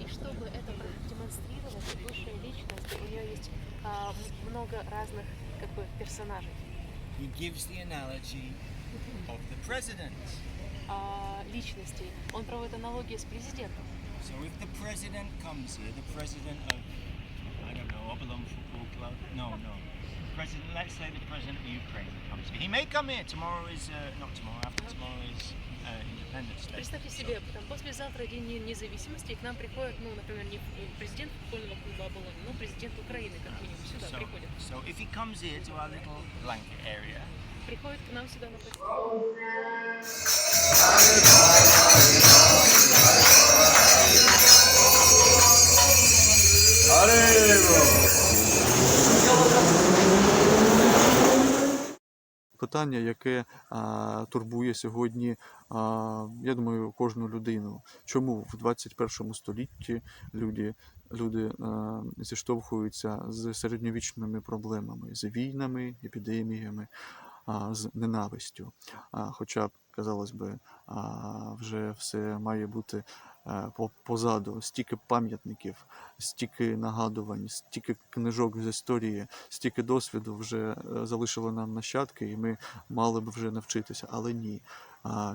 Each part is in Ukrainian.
И чтобы это продемонстрировать, высшая личность, у нее есть а, много разных как бы персонажей. He gives the analogy of the president. а, личностей. Он проводит аналогии с президентом. So if the president comes here, the president of, I don't know, Football Club, no, no. President, let's say the president of Ukraine comes here. He may come here. Tomorrow is, uh, not tomorrow, after tomorrow is uh, Independence Day. Представьте себе, там, послезавтра день не- независимости, и к нам приходит, ну, например, не президент футбольного клуба Оболонь, но президент Украины, как минимум, сюда So, приходит. so if he comes here to our little blanket area, Приходит к нам сюда на посещение. Питання, яке а, турбує сьогодні, а, я думаю, кожну людину. Чому в 21 столітті люди, люди а, зіштовхуються з середньовічними проблемами, з війнами, епідеміями, а, з ненавистю? А, хоча казалось би, а, вже все має бути е, позаду, стільки пам'ятників, стільки нагадувань, стільки книжок з історії, стільки досвіду вже е, залишили нам нащадки, і ми мали б вже навчитися. Але ні.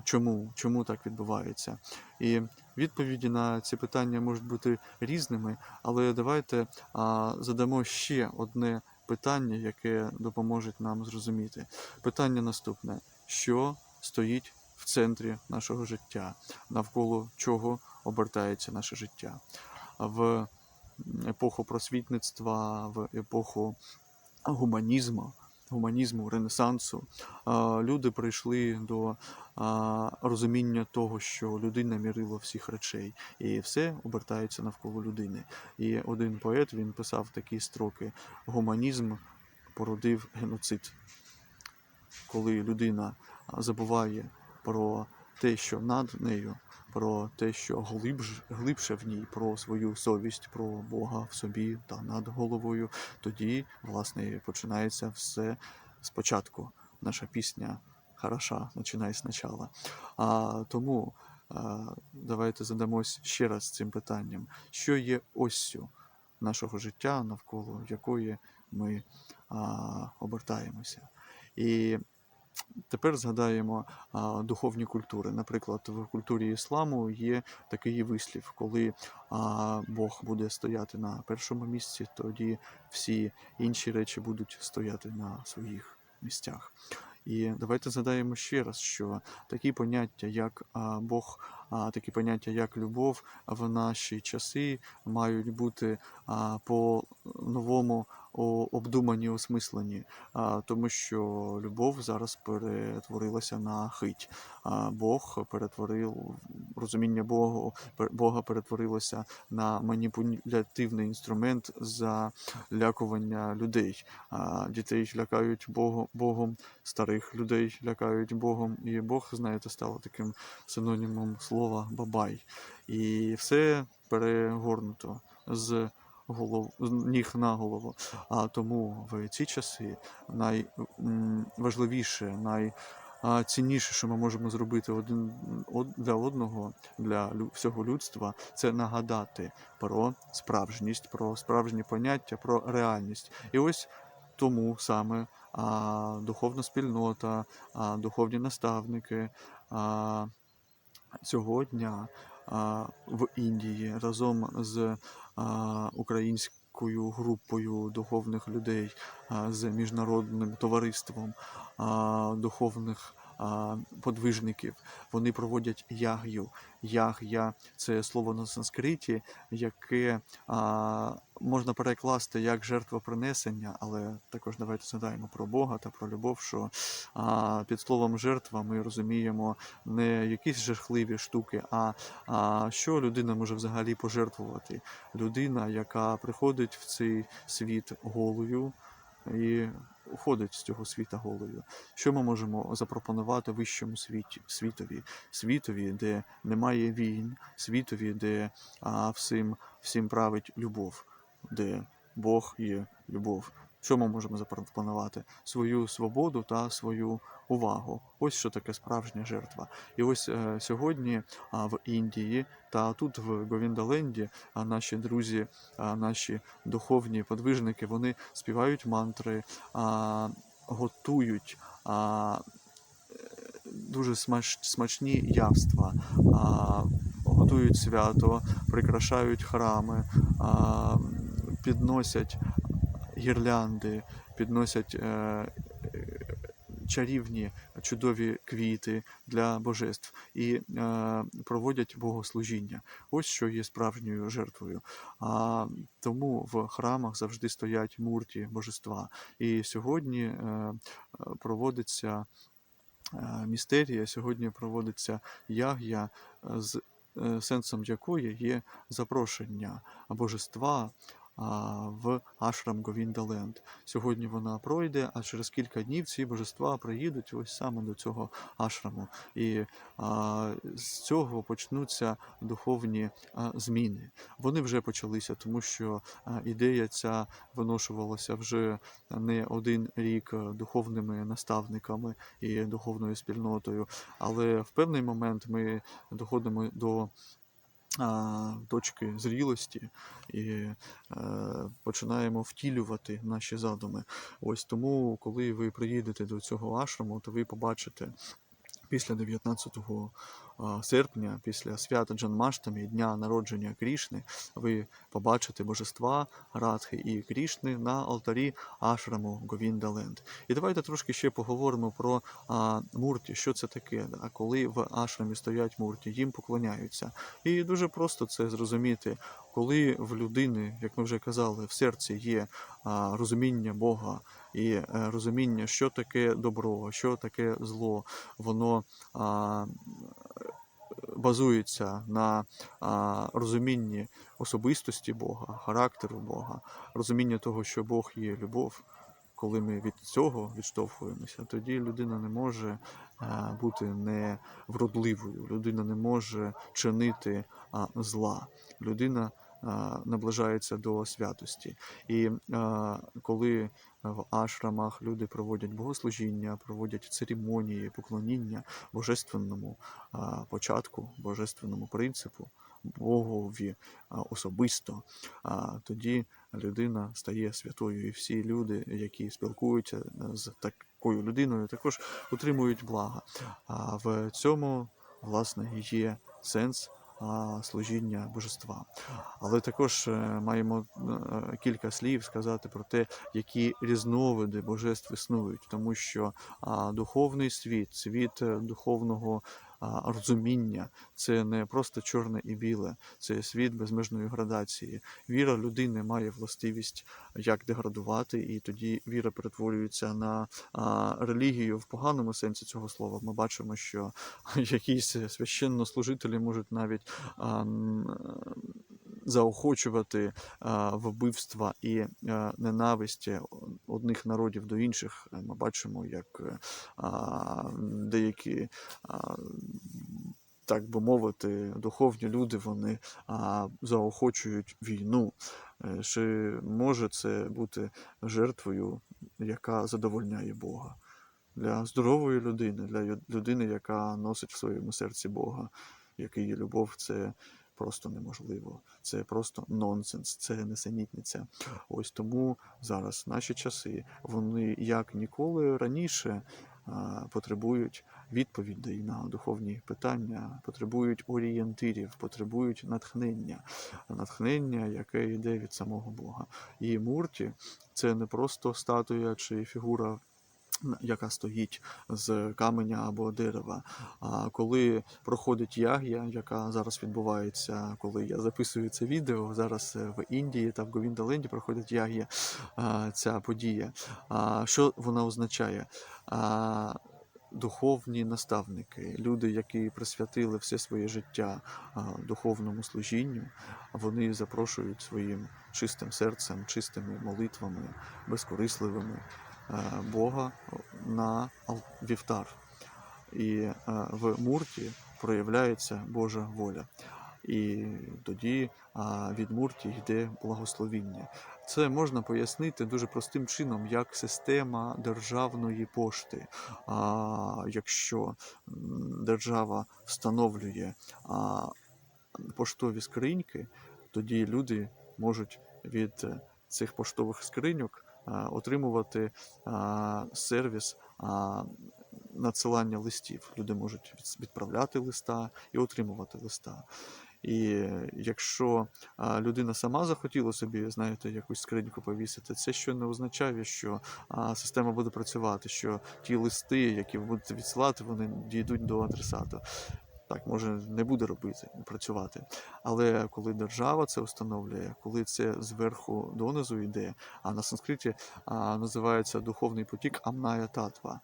Чому? Чому так відбувається? І відповіді на ці питання можуть бути різними, але давайте задамо ще одне питання, яке допоможе нам зрозуміти. Питання наступне: що стоїть в центрі нашого життя, навколо чого обертається наше життя? В епоху просвітництва, в епоху гуманізму, гуманізму, ренесансу, люди прийшли до розуміння того, що людина мірила всіх речей, і все обертається навколо людини. І один поет він писав такі строки: гуманізм породив геноцид. Коли людина забуває про те, що над нею, про те, що глибж, глибше в ній, про свою совість, про Бога в собі та над головою, тоді, власне, починається все спочатку. Наша пісня хороша, починай спочатку. А, тому а, давайте задамось ще раз цим питанням, що є оссю нашого життя, навколо якої ми а, обертаємося. І Тепер згадаємо а, духовні культури. Наприклад, в культурі ісламу є такий вислів, коли а, Бог буде стояти на першому місці, тоді всі інші речі будуть стояти на своїх місцях. І давайте згадаємо ще раз, що такі поняття, як Бог, такі поняття, як любов, в наші часи мають бути а, по-новому о- обдумані, осмислені, а, тому що любов зараз перетворилася на хить. Бог перетворив розуміння Бога, Бога перетворилося на маніпулятивний інструмент залякування людей. А дітей лякають Богом, старих людей лякають Богом, і Бог, знаєте, стало таким синонімом слова бабай. І все перегорнуто з голов ніг на голову. А тому в ці часи найважливіше, найцінніше, що ми можемо зробити один для одного, для всього людства, це нагадати про справжність, про справжні поняття, про реальність. І ось тому саме а, духовна спільнота, а, духовні наставники а, цього дня в Індії разом з українською групою духовних людей, з міжнародним товариством духовних подвижників. Вони проводять яг'ю. Яг'я це слово на санскриті, яке можна перекласти як жертвопринесення, але також давайте згадаємо про Бога та про любов, що а, під словом жертва ми розуміємо не якісь жахливі штуки, а, а що людина може взагалі пожертвувати. Людина, яка приходить в цей світ голою і ходить з цього світа голою. Що ми можемо запропонувати вищому світі, світові, світові, де немає війн, світові, де а, всім, всім править любов, де Бог є любов. Що ми можемо запропонувати? Свою свободу та свою увагу. Ось що таке справжня жертва. І ось е, сьогодні а, в Індії та тут в Говіндаленді а, наші друзі, а, наші духовні подвижники, вони співають мантри, а, готують а, дуже смач, смачні явства, а, готують свято, прикрашають храми, а, підносять гірлянди, підносять е, чарівні чудові квіти для божеств і е, проводять богослужіння. Ось що є справжньою жертвою. А тому в храмах завжди стоять мурті божества. І сьогодні е, проводиться містерія, сьогодні проводиться яг'я, з сенсом якої є запрошення божества в Ашрам Говіндаленд. Сьогодні вона пройде, а через кілька днів ці божества приїдуть ось саме до цього ашраму. І а, з цього почнуться духовні а, зміни. Вони вже почалися, тому що а, ідея ця виношувалася вже не один рік е, духовними наставниками і духовною спільнотою. Але в певний момент ми доходимо до точки зрілості і е, починаємо втілювати наші задуми. Ось тому, коли ви приїдете до цього ашраму, то ви побачите після 19 а, серпня, після свята Джанмаштамі, дня народження Крішни, ви побачите божества Радхи і Крішни на алтарі ашраму Говіндаленд. І давайте трошки ще поговоримо про а, мурті, що це таке, а коли в ашрамі стоять мурті, їм поклоняються. І дуже просто це зрозуміти, коли в людини, як ми вже казали, в серці є розуміння Бога і е, розуміння, що таке добро, що таке зло, воно базується на розумінні особистості Бога, характеру Бога, розуміння того, що Бог є любов. Коли ми від цього відштовхуємося, тоді людина не може а, бути невродливою, людина не може чинити зла. Людина наближається до святості. І коли в ашрамах люди проводять богослужіння, проводять церемонії, поклоніння божественному початку, божественному принципу, Богові особисто, тоді людина стає святою, і всі люди, які спілкуються е, з такою людиною, також отримують блага. А в цьому, власне, є сенс служіння божества. Але також е, маємо е, кілька слів сказати про те, які різновиди божеств існують, тому що духовний світ, світ духовного розуміння, це не просто чорне і біле, це світ безмежної градації. Віра людини має властивість як деградувати, і тоді віра перетворюється на релігію в поганому сенсі цього слова. Ми бачимо, що якісь священнослужителі можуть навіть заохочувати вбивства і а, ненависті одних народів до інших. Ми бачимо, як е, деякі. Так би мовити, духовні люди вони а, заохочують війну. Е, Чи може це бути жертвою, яка задовольняє Бога? Для здорової людини, для людини, яка носить в своєму серці Бога, який є любов, це просто неможливо. Це просто нонсенс, це несенітниця. Ось тому зараз наші часи, вони як ніколи раніше потребують відповідей на духовні питання, потребують орієнтирів, потребують натхнення, натхнення, яке йде від самого Бога. І мурті це не просто статуя чи фігура. Яка стоїть з каменя або дерева. А коли проходить яг'я, яка зараз відбувається, коли я записую це відео, зараз е, в Індії та в Говіндаленді проходить яг'я, ця подія. А, Що вона означає? Духовні наставники, люди, які присвятили все своє життя духовному служінню, вони запрошують своїм чистим серцем, чистими молитвами, безкорисливими Бога на вівтар. І е, в мурті проявляється Божа воля. І тоді від мурті йде благословіння. Це можна пояснити дуже простим чином, як система державної пошти. А, якщо держава встановлює поштові скриньки, тоді люди можуть від е, цих поштових скриньок отримувати сервіс а, надсилання листів. Люди можуть відправляти листа і отримувати листа. І е, якщо людина сама захотіла собі, знаєте, якусь скриньку повісити, це ще не означає, що система буде працювати, що ті листи, які ви будете відсилати, вони дійдуть до адресата. Так, може, не буде робити, працювати. Але коли держава це встановлює, коли це зверху донизу йде, а на санскриті а, називається духовний потік амная татва,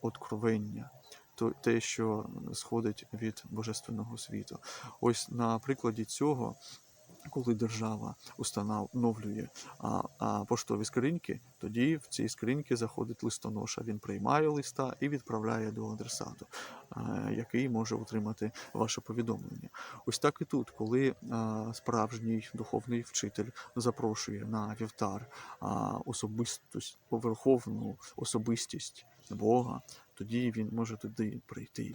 откровення, то те, що сходить від божественного світу. Ось на прикладі цього. Коли держава установлює а, а, поштові скриньки, тоді в ці скриньки заходить листоноша. Він приймає листа і відправляє до адресату, а, який може отримати ваше повідомлення. Ось так і тут, коли а, справжній духовний вчитель запрошує на вівтар а, особистість, поверховну особистість Бога, тоді він може туди прийти.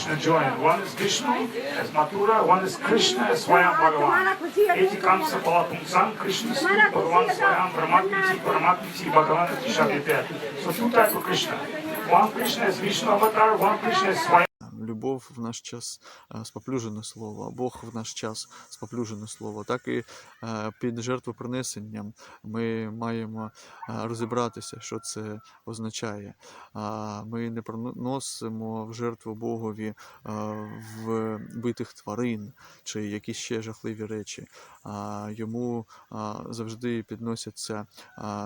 Krishna join. One is Vishnu as Mathura, one is Krishna as Swayam Bhagavan. Эти камса Палапунсан, Krishna Sri, Bhagavan Swayam, Brahmatmiti, Brahmatmiti, Bhagavan Tishabhipya. So two types of Krishna. One Krishna is Vishnu avatar, one Krishna is Swayam. Любов в наш час е, споплюжене слово, а Бог в наш час споплюжене слово. Так і е, під жертвопринесенням ми маємо е, розібратися, що це означає. Ми не приносимо в жертву Богові вбитих тварин чи якісь ще жахливі речі. Йому завжди підносяться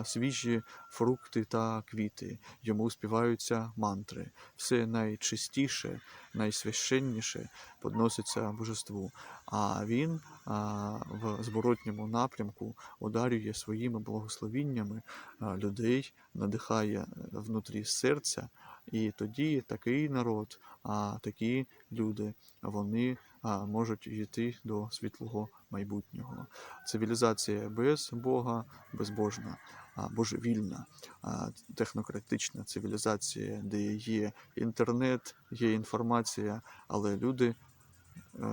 свіжі фрукти та квіти. Йому співаються мантри. Все найчистіше, найсвященніше подноситься божеству. А він в зворотньому напрямку ударює своїми благословіннями людей, надихає е, внутрі серця. І тоді такий народ, а такі люди, вони можуть йти до світлого майбутнього. Цивілізація без Бога безбожна, божевільна, технократична цивілізація, де є інтернет, є інформація, але люди е,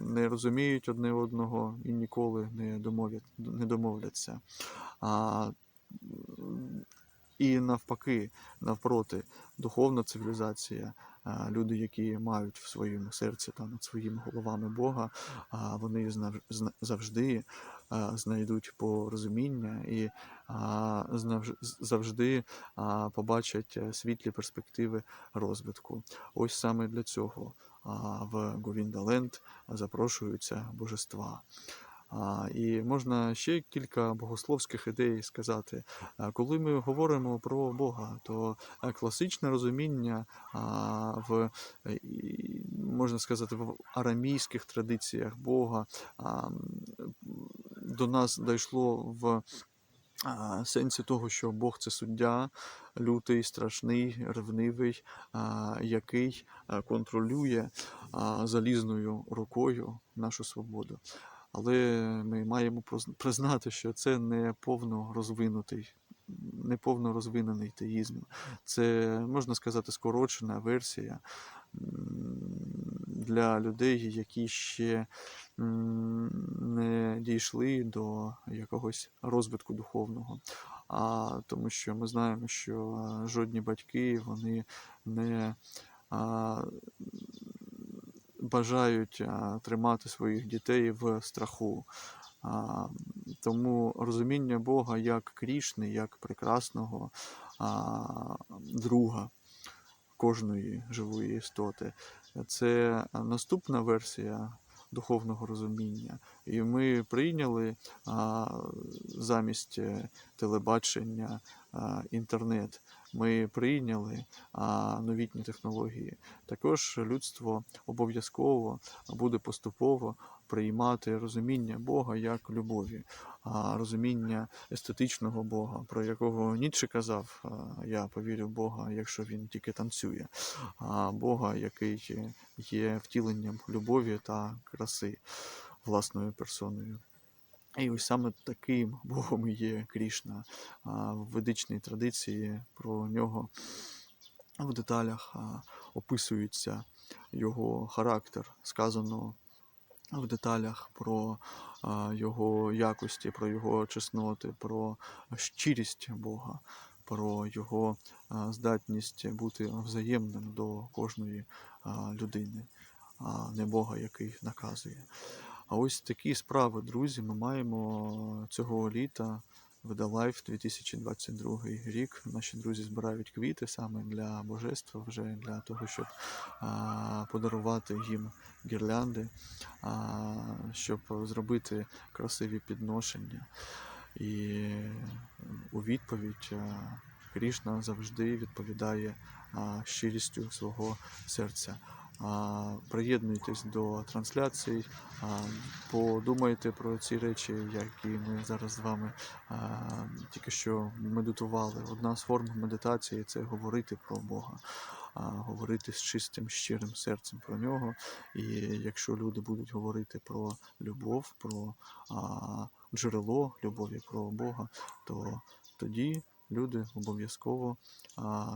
не розуміють одне одного і ніколи не домовляться. І навпаки, навпроти, духовна цивілізація, люди, які мають в своєму серці та над своїми головами Бога, вони завжди знайдуть порозуміння і завжди побачать е, світлі перспективи розвитку. Ось саме для цього в Говіндаленд запрошуються божества. А, І можна ще кілька богословських ідей сказати. Коли ми говоримо про Бога, то е, класичне розуміння в е, можна сказати в арамійських традиціях Бога до нас дійшло в сенсі того, що Бог це суддя, лютий, страшний, ревнивий, який контролює а, залізною рукою нашу свободу. Але ми маємо признати, що це не повно розвинутий, не повно розвинений теїзм. Це можна сказати скорочена версія для людей, які ще не дійшли до якогось розвитку духовного. А тому що ми знаємо, що жодні батьки вони не бажають тримати своїх дітей в страху. Тому розуміння Бога як Крішни, як прекрасного друга кожної живої істоти, це наступна версія духовного розуміння. І ми прийняли замість е, телебачення інтернет. Ми прийняли новітні технології, також людство обов'язково буде поступово приймати розуміння Бога як любові, розуміння естетичного Бога, про якого Ніцше казав, я повірю в Бога, якщо він тільки танцює, а Бога, який є втіленням любові та краси власною персоною. І ось саме таким Богом є Крішна. В ведичній традиції про нього в деталях описується його характер, сказано в деталях про його якості, про його чесноти, про щирість Бога, про його здатність бути взаємним до кожної людини, а не Бога, який наказує. А ось такі справи, друзі, ми маємо цього літа в Life 2022 рік. Наші друзі збирають квіти саме для божества, вже для того, щоб а, подарувати їм гірлянди, а, щоб зробити красиві підношення. І у відповідь Крішна завжди відповідає щирістю свого серця. Приєднуйтесь до трансляцій, подумайте про ці речі, які ми зараз з вами тільки що медитували. Одна з форм медитації це говорити про Бога, говорити з чистим, щирим серцем про нього. І якщо люди будуть говорити про любов, про джерело любові, про Бога, то тоді люди обов'язково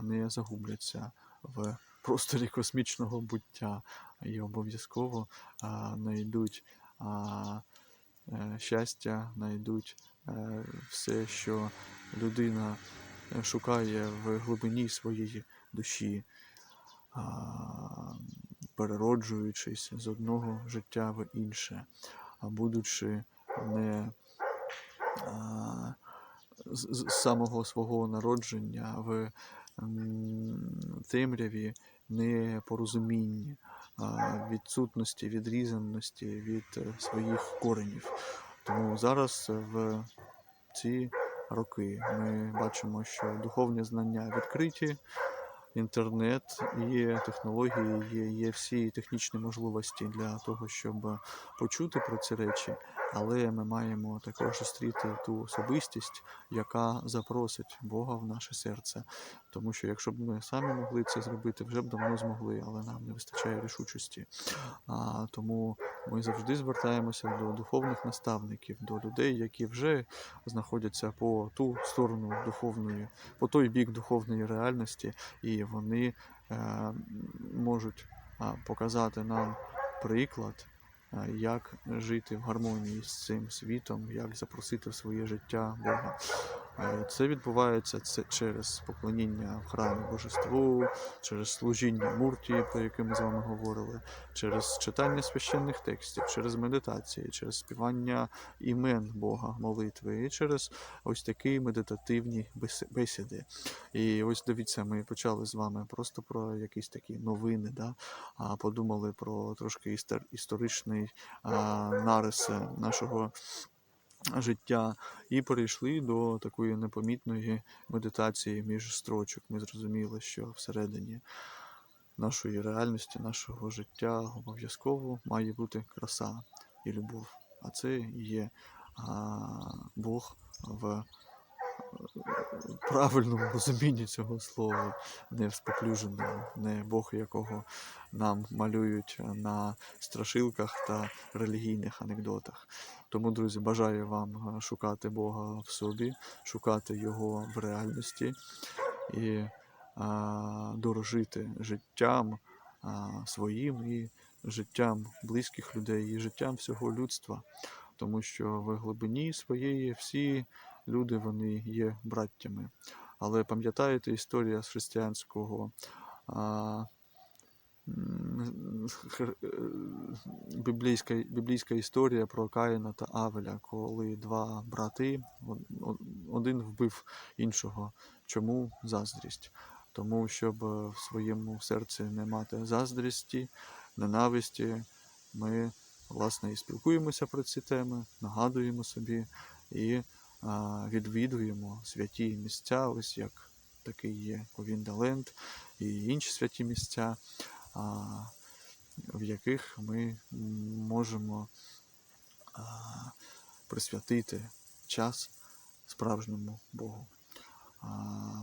не загубляться в просторі космічного буття. І обов'язково знайдуть е, щастя, знайдуть е, все, що людина е, шукає в глибині своєї душі, перероджуючись з одного життя в інше, а будучи не з самого свого народження в темряві непорозумінні, відсутності, відрізаності від е, своїх коренів. Тому зараз е, в ці роки ми бачимо, що духовні знання відкриті, інтернет і технології є, є всі технічні можливості для того, щоб почути про ці речі, але ми маємо також зустріти ту особистість, яка запросить Бога в наше серце. Тому що якщо б ми самі могли це зробити, вже б давно змогли, але нам не вистачає рішучості. А, тому ми завжди звертаємося до духовних наставників, до людей, які вже знаходяться по ту сторону духовної, по той бік духовної реальності, і вони е, можуть показати нам приклад, як жити в гармонії з цим світом, як запросити в своє життя Бога. Це відбувається це через поклоніння в храмі божеству, через служіння мурті, про яке ми з вами говорили, через читання священних текстів, через медитації, через співання імен Бога, молитви, і через ось такі медитативні бесіди. І ось дивіться, ми почали з вами просто про якісь такі новини, да? а подумали про трошки істор- історичний нарис нашого життя і перейшли до такої непомітної медитації між строчок. Ми зрозуміли, що всередині нашої реальності, нашого життя обов'язково має бути краса і любов. А це є а, Бог в е, правильному розумінні цього слова, не в споплюженому, не Бог, якого нам малюють на страшилках та релігійних анекдотах. Тому, друзі, бажаю вам е, шукати Бога в собі, шукати Його в реальності і а, дорожити життям а, своїм і життям близьких людей, і життям всього людства. Тому що в глибині своєї всі люди вони є браттями. Але пам'ятаєте історія з християнського а, е, біблійська, біблійська історія про Каїна та Авеля, коли два брати, од- од- один вбив іншого. Чому заздрість? Тому, щоб е, в своєму серці не мати заздрісті, ненависті, ми власне і спілкуємося про ці теми, нагадуємо собі і а, відвідуємо святі місця, ось як такий є Ковіндаленд і інші святі місця, в яких ми можемо присвятити час справжньому Богу.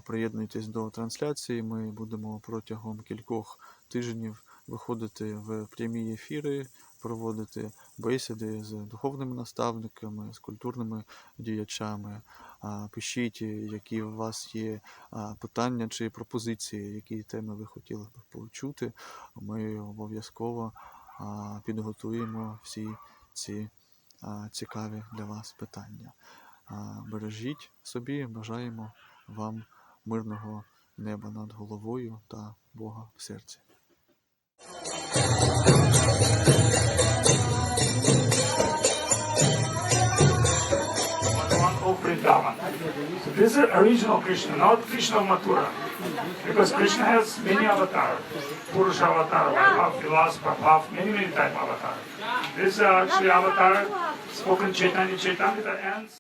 Приєднуйтесь до трансляції. Ми будемо протягом кількох тижнів виходити в прямі ефіри, проводити бесіди з духовними наставниками, з культурними діячами. Пишіть, які у вас є питання чи пропозиції, які теми ви хотіли б почути. Ми обов'язково підготуємо всі ці цікаві для вас питання. Бережіть собі, бажаємо вам мирного неба над головою та Бога в серці. So this is original Krishna, not Krishna of Mathura. Because Krishna has many avatars. Purusha avatar, Vaibhav, Vilas, Prabhav, many, many type avatar. This is actually avatar spoken Chaitanya Chaitamrita and